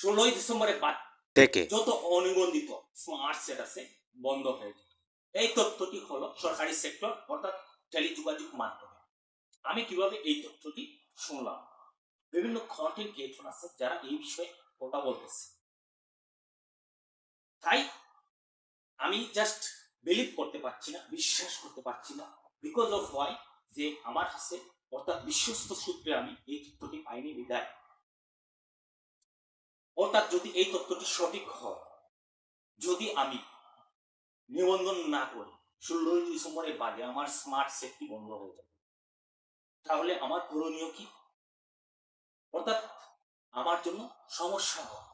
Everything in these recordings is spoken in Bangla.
ষোলোই ডিসেম্বরের বাদ থেকে। যত অনিবন্ধিত স্মার্ট সেট আছে বন্ধ হয়ে এই তথ্যটি হলো সরকারি সেক্টর অর্থাৎ টেলিযোগাযোগ মাধ্যমে। আমি কীভাবে এই তথ্যটি শুনলাম? বিভিন্ন কন্টেন্ট ক্রিয়েটর আছে যারা এই বিষয়ে কথা বলতেছে। তাই আমি জাস্ট বিলিভ করতে পারছি না বিশ্বাস করতে পারছি না বিকজ অফ ওয়াই যে আমার কাছে অর্থাৎ বিশ্বস্ত সূত্রে আমি এই তথ্যটি অর্থাৎ যদি এই তথ্যটি সঠিক হয়, যদি আমি নিবন্ধন না করি ষোলোই ডিসেম্বরের বাদে আমার স্মার্ট সেটটি বন্ধ হয়ে যাবে। তাহলে আমার করণীয় কি? অর্থাৎ আমার জন্য সমস্যা হয়।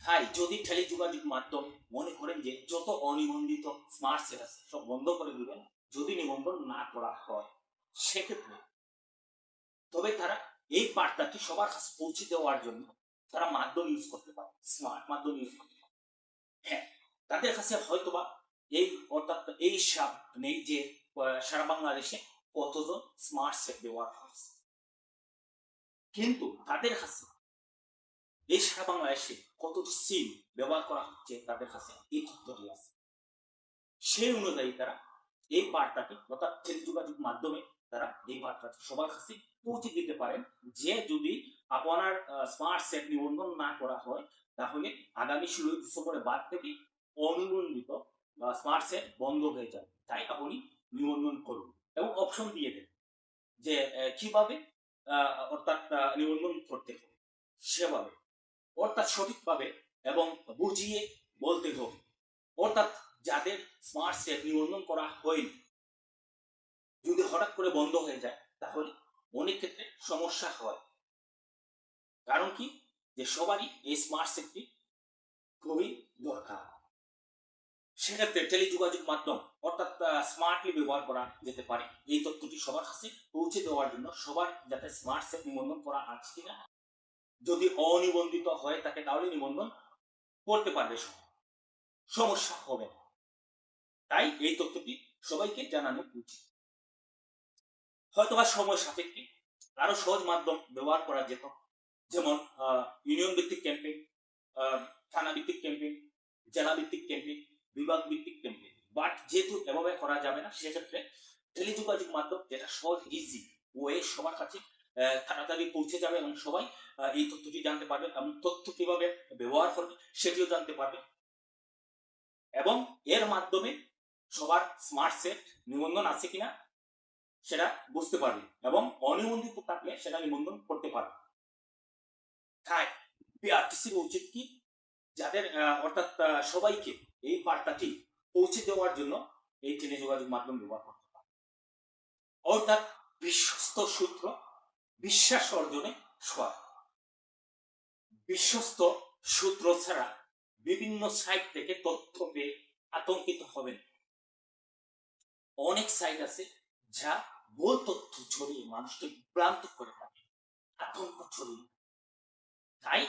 তাই যদি টেলিযোগাযোগ মাধ্যম মনে করেন যে যত অনিবন্ধিত স্মার্ট সেট আছে, সব বন্ধ করে দিবেন, যদি নিবন্ধন না করা হয়, সেক্ষেত্রে তবে তারা এই বার্তাটি সবার কাছে পৌঁছে দেওয়ার জন্য তারা মাধ্যম ইউজ করতে পারে স্মার্ট মাধ্যম ইউজ করতে পারে হ্যাঁ তাদের কাছে হয়তোবা এই অর্থাৎ এই সাব নেই যে সারা বাংলাদেশে কতজন স্মার্ট সেট ব্যবহার হয়েছে। কিন্তু তাদের কাছে এই সারা বাংলাদেশে কতটি সিম ব্যবহার করা হচ্ছে তাদের কাছে এই তথ্যটি আছে। সেই অনুযায়ী তারা এই বার্তাটি অর্থাৎ টেলিযোগাযোগ মাধ্যমে তারা এই বার্তাটি সবার কাছে পৌঁছে দিতে পারেন। যে যদি আপনার স্মার্ট সেট নিবন্ধন না করা হয়, তাহলে আগামী ষোলোই ডিসেম্বরের বাদ থেকে অনুবন্ধিত স্মার্ট সেট বন্ধ হয়ে যাবে। তাই আপনি নিবন্ধন করুন এবং অপশন দিয়ে দেন যে কীভাবে অর্থাৎ নিবন্ধন করতে হবে। সেভাবে। অর্থাৎ সঠিকভাবে এবং বুঝিয়ে বলতে হবে। অর্থাৎ যাদের স্মার্ট সেট নিবন্ধন করা হয়নি, যদি হঠাৎ করে বন্ধ হয়ে যায়, তাহলে অনেক ক্ষেত্রে সমস্যা হয়। কারণ কি? যে সবারই এই স্মার্ট সেটটি খুবই দরকার। সেক্ষেত্রে টেলিযোগাযোগ মাধ্যম অর্থাৎ স্মার্টলি ব্যবহার করা যেতে পারে। এই তথ্যটি সবার কাছে পৌঁছে দেওয়ার জন্য সবার যাতে স্মার্ট সেট নিবন্ধন করা আছে কিনা, যদি অনিবন্ধিত হয় তাকে তাহলে নিবন্ধন করতে পারবে সমস্যা হবে। না তাই এই তথ্যটি সবাইকে জানানো উচিত। হয়তোবা সময় সাপেক্ষে আরও সহজ মাধ্যম ব্যবহার করা যেত। যেমন ইউনিয়ন ভিত্তিক ক্যাম্পেইন থানা ভিত্তিক ক্যাম্পেইন জেলা ভিত্তিক ক্যাম্পেইন বিভাগ ভিত্তিক ক্যাম্পেইন বাট যেহেতু এভাবে করা যাবে না, সেক্ষেত্রে টেলিযোগাযোগ মাধ্যম যেটা সহজ ইজি ওয়ে সবার কাছে তাড়াতাড়ি পৌঁছে যাবে এবং সবাই এই তথ্যটি জানতে পারবে, এবং তথ্য কীভাবে ব্যবহার করবে সেটিও জানতে পারবে। এবং এর মাধ্যমে সবার স্মার্ট সেট নিবন্ধন আছে কিনা সেটা বুঝতে পারবে এবং অনিবন্ধিত থাকলে সেটা নিবন্ধন করতে পারবে। তাই বিআরটিসির উচিত কি? যাদের অর্থাৎ সবাইকে এই বার্তাটি পৌঁছে দেওয়ার জন্য এই টেলিযোগাযোগ মাধ্যম ব্যবহার করতে পারে অর্থাৎ বিশ্বস্ত সূত্র বিশ্বাস অর্জনে সহায় বিশ্বস্ত সূত্র ছাড়া বিভিন্ন সাইট থেকে তথ্য পেয়ে আতঙ্কিত হবেন। অনেক সাইট আছে যা ভুল তথ্য ছড়িয়ে মানুষকে বিভ্রান্ত করে থাকে, আতঙ্ক ছড়িয়ে তাই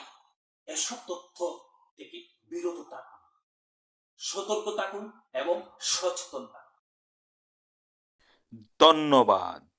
এসব তথ্য থেকে বিরত থাকুন, সতর্ক থাকুন এবং সচেতন থাকুন। ধন্যবাদ।